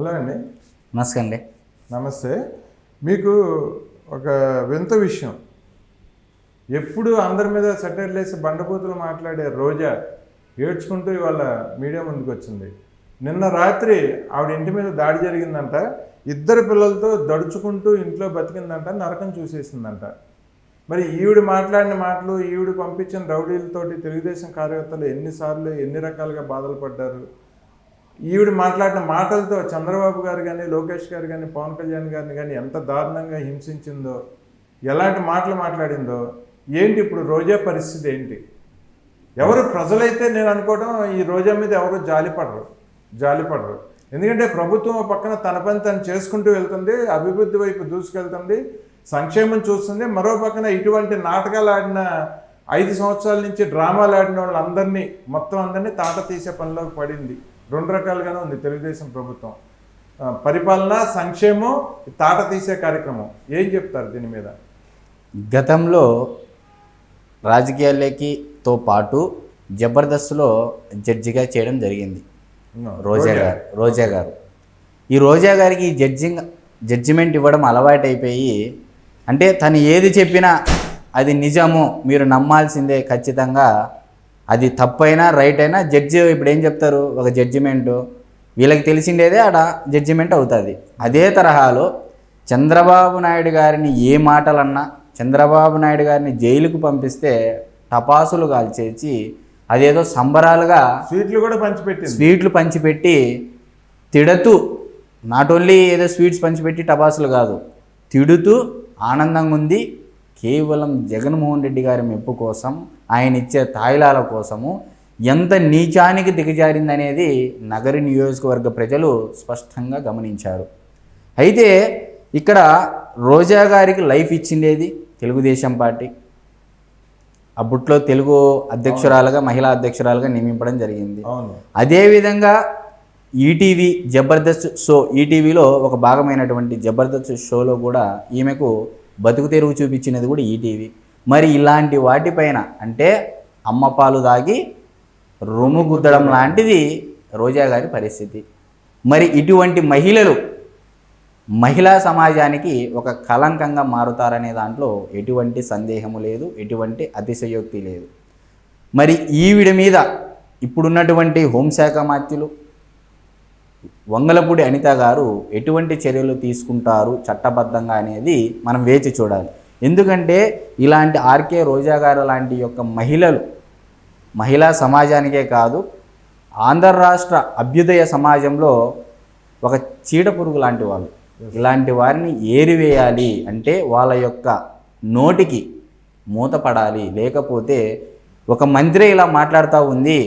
Hello అండి నమస్తే. అండి నమస్తే మీకు ఒక వింత విషయం. ఎప్పుడు అందరి మీద సెటైర్లు వేసి బండబూతులు మాట్లాడే రోజా ఏడ్చుకుంటూ ఇవాళ మీడియా ముందుకు వచ్చింది. నిన్న రాత్రి ఆవిడ ఇంటి మీద దాడి జరిగిందంట. ఇద్దరు పిల్లలతో దడుచుకుంటూ ఇంట్లో బతికిందంట నరకం చూసేసిందంట. మరి ఈవిడ మాట్లాడిన మాటలు ఈవిడ పంపించిన రౌడీలతోటి తెలుగుదేశం కార్యకర్తలు ఎన్నిసార్లు ఎన్ని రకాలుగా బాధలు పడ్డారు? ఈవిడ మాట్లాడిన మాటలతో చంద్రబాబు గారు కానీ లోకేష్ గారు కానీ పవన్ కళ్యాణ్ గారిని కానీ ఎంత దారుణంగా హింసించిందో ఎలాంటి మాటలు మాట్లాడిందో ఏంటి ఇప్పుడు రోజా పరిస్థితి ఏంటి? ఎవరు ప్రజలైతే నేను అనుకోవడం ఈ రోజా మీద ఎవరు జాలిపడరు జాలిపడరు ఎందుకంటే ప్రభుత్వం పక్కన తన పని తను చేసుకుంటూ వెళ్తుంది అభివృద్ధి వైపు దూసుకెళ్తుంది సంక్షేమం చూస్తుంది మరో పక్కన ఇటువంటి నాటకాలు ఆడిన ఐదు సంవత్సరాల నుంచి డ్రామాలు ఆడిన వాళ్ళందరినీ మొత్తం అందరినీ తాట తీసే పనిలోకి పడింది. రెండు రకాలుగానే ఉంది తెలుగుదేశం ప్రభుత్వం. పరిపాలన సంక్షేమం తాట తీసే కార్యక్రమం. ఏం చెప్తారు దీని మీద? గతంలో రాజకీయాలకి తో పాటు జబర్దస్త్లో జడ్జిగా చేయడం జరిగింది. రోజా గారు రోజా గారు. ఈ రోజా గారికి జడ్జింగ్ జడ్జిమెంట్ ఇవ్వడం అలవాటైపోయి అంటే తను ఏది చెప్పినా అది నిజము మీరు నమ్మాల్సిందే ఖచ్చితంగా. అది తప్పైనా రైట్ అయినా జడ్జి ఇప్పుడు ఏం చెప్తారు? ఒక జడ్జిమెంటు. వీళ్ళకి తెలిసిండేదే ఆడ జడ్జిమెంట్ అవుతుంది. అదే తరహాలో చంద్రబాబు నాయుడు గారిని ఏ మాటలన్నా చంద్రబాబు నాయుడు గారిని జైలుకు పంపిస్తే టపాసులు కాల్చేసి అదేదో సంబరాలుగా స్వీట్లు కూడా పంచిపెట్టింది. స్వీట్లు పంచిపెట్టి తిడుతూ నాట్ ఓన్లీ ఏదో స్వీట్స్ పంచిపెట్టి టపాసులు కాదు తిడుతూ ఆనందంగా ఉంది కేవలం జగన్మోహన్ రెడ్డి గారి మెప్పు కోసం ఆయన ఇచ్చే తాయిలాల కోసము ఎంత నీచానికి దిగజారిందనేది నగరి నియోజకవర్గ ప్రజలు స్పష్టంగా గమనించారు. అయితే ఇక్కడ రోజా గారికి లైఫ్ ఇచ్చిండేది తెలుగుదేశం పార్టీ. అప్పట్లో తెలుగు అధ్యక్షురాలుగా మహిళా అధ్యక్షురాలుగా నియమించడం జరిగింది. అదేవిధంగా ఈటీవీ జబర్దస్త్ షో ఈటీవీలో ఒక భాగమైనటువంటి జబర్దస్త్ షోలో కూడా ఈమెకు బతుకు తెరువు చూపించినది కూడా ఈటీవీ మరి ఇలాంటి వాటిపైన అంటే అమ్మ పాలు తాగి రొమ్ము గుద్దడం లాంటిది రోజా గారి పరిస్థితి. మరి ఇటువంటి మహిళలు మహిళా సమాజానికి ఒక కలంకంగా మారుతారనే దాంట్లో ఎటువంటి సందేహము లేదు ఎటువంటి అతిశయోక్తి లేదు. మరి ఈవిడ మీద ఇప్పుడున్నటువంటి హోంశాఖ మాత్యులు వంగలపూడి అనిత గారు ఎటువంటి చర్యలు తీసుకుంటారు చట్టబద్ధంగా అనేది మనం వేచి చూడాలి. ఎందుకంటే ఇలాంటి ఆర్కే రోజా గారు లాంటి యొక్క మహిళలు మహిళా సమాజానికే కాదు ఆంధ్ర రాష్ట్ర అభ్యుదయ సమాజంలో ఒక చీడ పురుగు లాంటి వాళ్ళు. ఇలాంటి వారిని ఏరివేయాలి అంటే వాళ్ళ యొక్క నోటికి మూతపడాలి. లేకపోతే ఒక మంత్రి ఇలా మాట్లాడుతూ ఉంది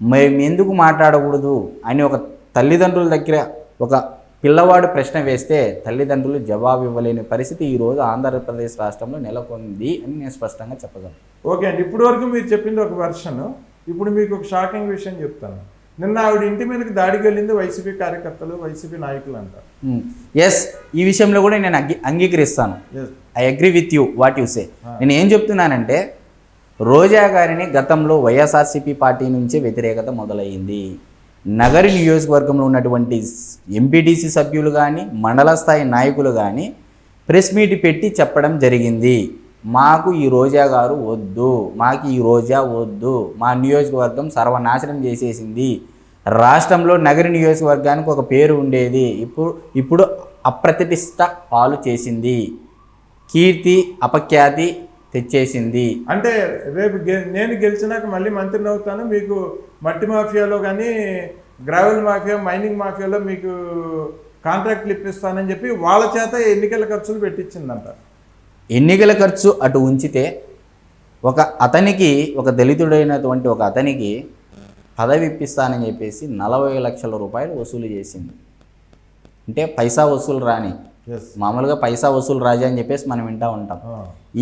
మేము ఎందుకు మాట్లాడకూడదు అని ఒక తల్లిదండ్రుల దగ్గర ఒక పిల్లవాడు ప్రశ్న వేస్తే తల్లిదండ్రులు జవాబు ఇవ్వలేని పరిస్థితి ఈరోజు ఆంధ్రప్రదేశ్ రాష్ట్రంలో నెలకొంది అని నేను స్పష్టంగా చెప్పగలను. ఓకే అండి ఇప్పటి వరకు మీరు చెప్పింది ఒక వెర్షన్. ఇప్పుడు మీకు ఒక షాకింగ్ విషయం చెప్తాను. నిన్న ఆవిడ ఇంటి మీదకి దాడికి వెళ్ళింది వైసీపీ కార్యకర్తలు వైసీపీ నాయకులు అంట. ఎస్ ఈ విషయంలో కూడా నేను అంగీ అంగీకరిస్తాను. Yes. I agree with you what you say నేను ఏం చెప్తున్నానంటే రోజా గారిని గతంలో వైఎస్ఆర్సీపీ పార్టీ నుంచే వ్యతిరేకత మొదలైంది నగరి నియోజకవర్గంలో ఉన్నటువంటి ఎంపీటీసీ సభ్యులు కానీ మండల స్థాయి నాయకులు కానీ ప్రెస్ మీట్ పెట్టి చెప్పడం జరిగింది. మాకు ఈ రోజా గారు వద్దు మాకు ఈ రోజా వద్దు మా నియోజకవర్గం సర్వనాశనం చేసేసింది. రాష్ట్రంలో నగరి నియోజకవర్గానికి ఒక పేరు ఉండేది. ఇప్పుడు ఇప్పుడు అప్రతిష్ట పాలు చేసింది. కీర్తి అపఖ్యాతి తెచ్చేసింది. అంటే రేపు గె- నేను గెలిచినాక మళ్ళీ మంత్రిని అవుతాను మీకు మట్టి మాఫియాలో కానీ గ్రావెల్ మాఫియా మైనింగ్ మాఫియాలో మీకు కాంట్రాక్ట్లు ఇప్పిస్తానని చెప్పి వాళ్ళ చేత ఎన్నికల ఖర్చులు పెట్టించిందంట ఎన్నికల ఖర్చు అటు ఉంచితే ఒక అతనికి ఒక దళితుడైనటువంటి ఒక అతనికి పదవి ఇప్పిస్తానని చెప్పేసి నలభై లక్షల రూపాయలు వసూలు చేసింది. అంటే పైసా వసూలు రాని మామూలుగా పైసా వసూలు రాజా అని చెప్పేసి మనం వింటూ ఉంటాం.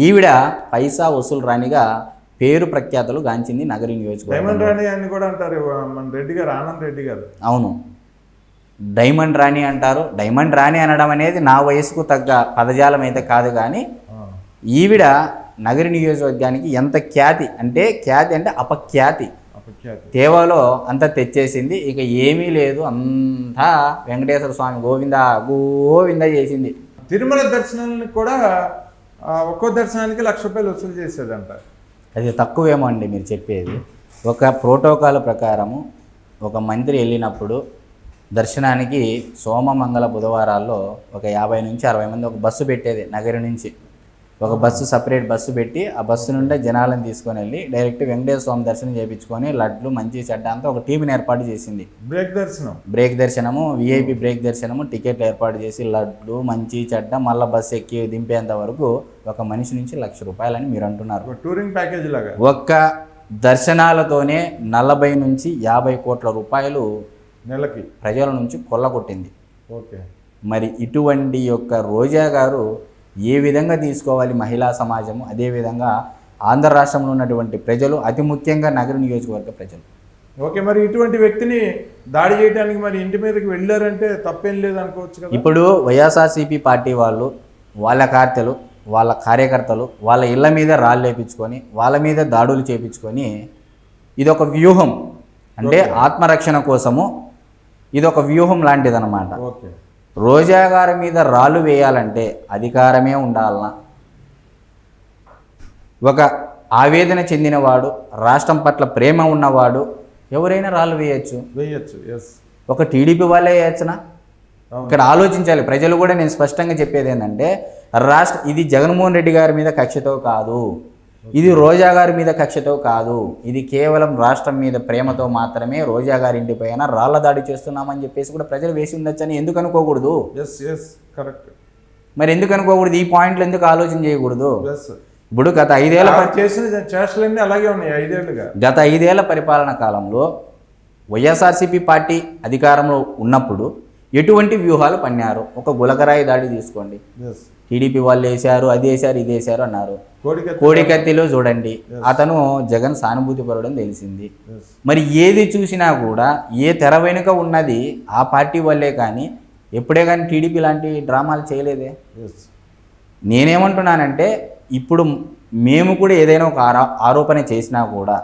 ఈవిడ పైసా వసూలు రానిగా పేరు ప్రఖ్యాతలు గాంచింది నగరి నియోజకవర్గం డైమండ్ రాణి అని కూడా అంటారు మన రెడ్డి గారు ఆనంద్ రెడ్డి గారు. అవును. డైమండ్ రాణి అంటారు. డైమండ్ రాణి అనడం అనేది నా వయసుకు తగ్గ పదజాలం అయితే కాదు కానీ ఈవిడ నగరి నియోజకవర్గానికి ఎంత ఖ్యాతి అంటే ఖ్యాతి అంటే అపఖ్యాతి. తేవాలో అంతా తెచ్చేసింది. ఇక ఏమీ లేదు. అంతా వెంకటేశ్వర స్వామి గోవింద గోవింద చేసింది. తిరుమల దర్శనానికి కూడా ఒక్కో దర్శనానికి లక్ష రూపాయలు వసూలు చేసేదంట. అది తక్కువేమో అండి మీరు చెప్పేది. ఒక ప్రోటోకాల్ ప్రకారము ఒక మంత్రి వెళ్ళినప్పుడు దర్శనానికి సోమ మంగళ బుధవారాల్లో ఒక యాభై నుంచి అరవై మంది ఒక బస్సు పెట్టేది నగరి నుంచి. ఒక బస్సు సపరేట్ బస్సు పెట్టి ఆ బస్సు నుండే జనాలను తీసుకొని వెళ్ళి డైరెక్ట్ వెంకటేశ్వర స్వామి దర్శనం చేయించుకొని లడ్లు మంచి చెడ్డ అంతా ఒక టీంని ఏర్పాటు చేసింది. బ్రేక్ దర్శనం? బ్రేక్ దర్శనము విఐపి బ్రేక్ దర్శనము టికెట్లు ఏర్పాటు చేసి లడ్లు మంచి చెడ్డ మళ్ళీ బస్సు ఎక్కి దింపేంత వరకు ఒక మనిషి నుంచి లక్ష రూపాయలని మీరు అంటున్నారు. టూరింగ్ ప్యాకేజ్ లాగా? ఒక్క దర్శనాలతోనే నలభై నుంచి యాభై కోట్ల రూపాయలు నెలకి? ప్రజల నుంచి కొల్లగొట్టింది. ఓకే. మరి ఇటువంటి యొక్క రోజా గారు ఏ విధంగా తీసుకోవాలి మహిళా సమాజము అదేవిధంగా ఆంధ్ర రాష్ట్రంలో ఉన్నటువంటి ప్రజలు అతి ముఖ్యంగా నగర నియోజకవర్గ ప్రజలు. ఓకే మరి ఇటువంటి వ్యక్తిని దాడి చేయడానికి మరి ఇంటి మీదకి వెళ్ళారంటే తప్పేం లేదు అనుకోవచ్చు కదా? ఇప్పుడు వైఎస్ఆర్సీపీ పార్టీ వాళ్ళు వాళ్ళ కార్తెలు వాళ్ళ కార్యకర్తలు వాళ్ళ ఇళ్ళ మీద రాళ్ళు లేపించుకొని వాళ్ళ మీద దాడులు చేపించుకొని ఇది ఒక వ్యూహం. అంటే ఆత్మరక్షణ కోసము ఇది ఒక వ్యూహం లాంటిదన్నమాట. ఓకే. రోజా గారి మీద రాళ్ళు వేయాలంటే అధికారమే ఉండాలనా? ఒక ఆవేదన చెందినవాడు రాష్ట్రం పట్ల ప్రేమ ఉన్నవాడు ఎవరైనా రాళ్ళు వేయచ్చు? వేయచ్చు ఎస్ ఒక టీడీపీ వాళ్ళే వేయచ్చునా? ఇక్కడ ఆలోచించాలి. ప్రజలు కూడా నేను స్పష్టంగా చెప్పేది ఏంటంటే రాష్ట్ర ఇది జగన్మోహన్ రెడ్డి గారి మీద కక్షతో కాదు. ఇది రోజా గారి మీద కక్షతో కాదు. ఇది కేవలం రాష్ట్రం మీద ప్రేమతో మాత్రమే రోజా గారి ఇంటి పైన రాళ్ళ దాడి చేస్తున్నామని చెప్పేసి కూడా ప్రజలు వేసి ఉండొచ్చని ఎందుకు అనుకోకూడదు? కరెక్ట్ మరి ఎందుకు అనుకోకూడదు? ఈ పాయింట్లు ఎందుకు ఆలోచన చేయకూడదు? ఇప్పుడు గత ఐదేళ్ళ చేసిన చేష్టలన్నీ అలాగే ఉన్నాయి ఐదేళ్ళుగా. గత ఐదేళ్ళ పరిపాలన కాలంలో వైఎస్ఆర్సీపీ పార్టీ అధికారంలో ఉన్నప్పుడు ఎటువంటి వ్యూహాలు పన్నారు? ఒక గులకరాయి దాడి తీసుకోండి. టీడీపీ వాళ్ళు వేశారు అది వేశారు ఇది వేశారు అన్నారు. కోడిక కోడికత్తిలో చూడండి. అతను జగన్ సానుభూతి పడడం తెలిసింది. మరి ఏది చూసినా కూడా ఏ తెర వెనుక ఉన్నది ఆ పార్టీ వల్లే కానీ ఎప్పుడే కానీ టీడీపీ లాంటి డ్రామాలు చేయలేదే? నేనేమంటున్నానంటే ఇప్పుడు మేము కూడా ఏదైనా ఒక ఆరో ఆరోపణ చేసినా కూడా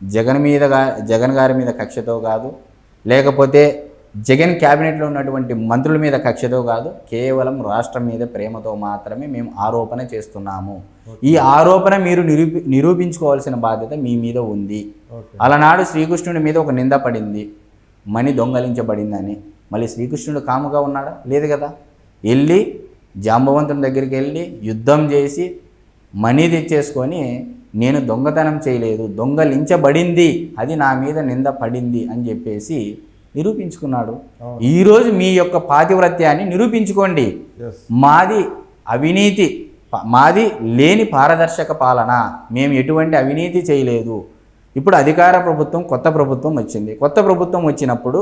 జగన్ మీద జగన్ గారి మీద కక్షతో కాదు లేకపోతే జగన్ క్యాబినెట్లో ఉన్నటువంటి మంత్రుల మీద కక్షతో కాదు కేవలం రాష్ట్రం మీద ప్రేమతో మాత్రమే మేము ఆరోపణ చేస్తున్నాము. ఈ ఆరోపణ మీరు నిరూపి నిరూపించుకోవాల్సిన బాధ్యత మీ మీద ఉంది. అలనాడు శ్రీకృష్ణుడి మీద ఒక నింద పడింది. మణి దొంగలించబడిందని. మళ్ళీ శ్రీకృష్ణుడు కాముగా ఉన్నాడా? లేదు కదా. వెళ్ళి జాంబవంతుని దగ్గరికి వెళ్ళి యుద్ధం చేసి మణి తెచ్చేసుకొని నేను దొంగతనం చేయలేదు దొంగలించబడింది అది నా మీద నింద పడింది అని చెప్పేసి నిరూపించుకున్నాడు. ఈరోజు మీ యొక్క పాతివ్రత్యాన్ని నిరూపించుకోండి. మాది అవినీతి మాది లేని పారదర్శక పాలన. మేము ఎటువంటి అవినీతి చేయలేదు. ఇప్పుడు అధికార ప్రభుత్వం కొత్త ప్రభుత్వం వచ్చింది. కొత్త ప్రభుత్వం వచ్చినప్పుడు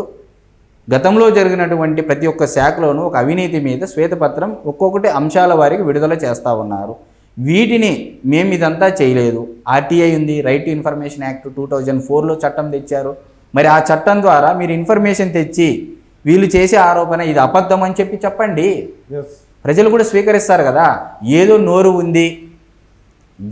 గతంలో జరిగినటువంటి ప్రతి ఒక్క శాఖలోనూ ఒక అవినీతి మీద శ్వేతపత్రం ఒక్కొక్కటి అంశాల వారికి విడుదల చేస్తూ ఉన్నారు. వీటిని మేము ఇదంతా చేయలేదు. ఆర్టీఐ ఉంది right to information act two thousand ఫోర్లో చట్టం తెచ్చారు. మరి ఆ చట్టం ద్వారా మీరు ఇన్ఫర్మేషన్ తెచ్చి వీళ్ళు చేసే ఆరోపణ ఇది అబద్ధం అని చెప్పి చెప్పండి. ప్రజలు కూడా స్వీకరిస్తారు కదా. ఏదో నోరు ఉంది.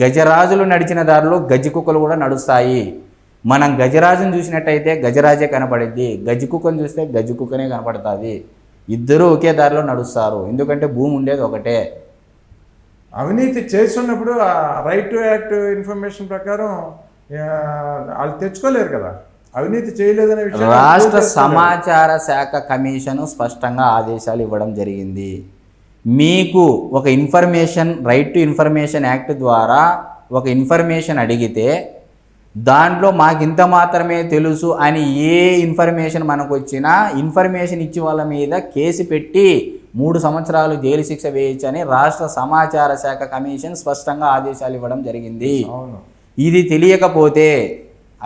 గజరాజులు నడిచిన దారిలో గజ్జి కుక్కలు కూడా నడుస్తాయి. మనం గజరాజును చూసినట్టయితే గజరాజే కనపడిద్ది గజ్జి కుక్కను చూస్తే గజ్జి కుక్కనే కనపడుతుంది. ఇద్దరూ ఒకే దారిలో నడుస్తారు. ఎందుకంటే భూమి ఉండేది ఒకటే. అవినీతి చేస్తున్నప్పుడు రైట్ టు యాక్ట్ ఇన్ఫర్మేషన్ ప్రకారం వాళ్ళు తెచ్చుకోలేరు కదా. అవినీతి చేయలేదనే విషయం రాష్ట్ర సమాచార శాఖ కమిషన్ స్పష్టంగా ఆదేశాలు ఇవ్వడం జరిగింది. మీకు ఒక information right to information act ద్వారా ఒక ఇన్ఫర్మేషన్ అడిగితే దాంట్లో మాకు ఇంత మాత్రమే తెలుసు అని ఏ ఇన్ఫర్మేషన్ మనకు వచ్చినా ఇన్ఫర్మేషన్ ఇచ్చి వాళ్ళ మీద కేసు పెట్టి మూడు సంవత్సరాలు జైలు శిక్ష వేయొచ్చు అని రాష్ట్ర సమాచార శాఖ కమిషన్ స్పష్టంగా ఆదేశాలు ఇవ్వడం జరిగింది. ఇది తెలియకపోతే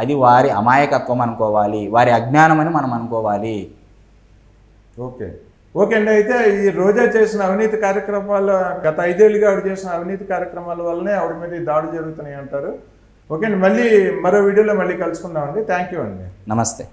అది వారి అమాయకత్వం అనుకోవాలి వారి అజ్ఞానం అని మనం అనుకోవాలి. ఓకే. ఓకే అండి అయితే ఈ రోజా చేసిన అవినీతి కార్యక్రమాల గత ఐదేళ్ళుగా ఆవిడ చేసిన అవినీతి కార్యక్రమాల వల్లనే ఆవిడ మీద ఈ దాడులు జరుగుతున్నాయి అంటారు. ఓకే అండి మళ్ళీ మరో వీడియోలో మళ్ళీ కలుసుకుందామండి. థ్యాంక్ యూ అండి. నమస్తే.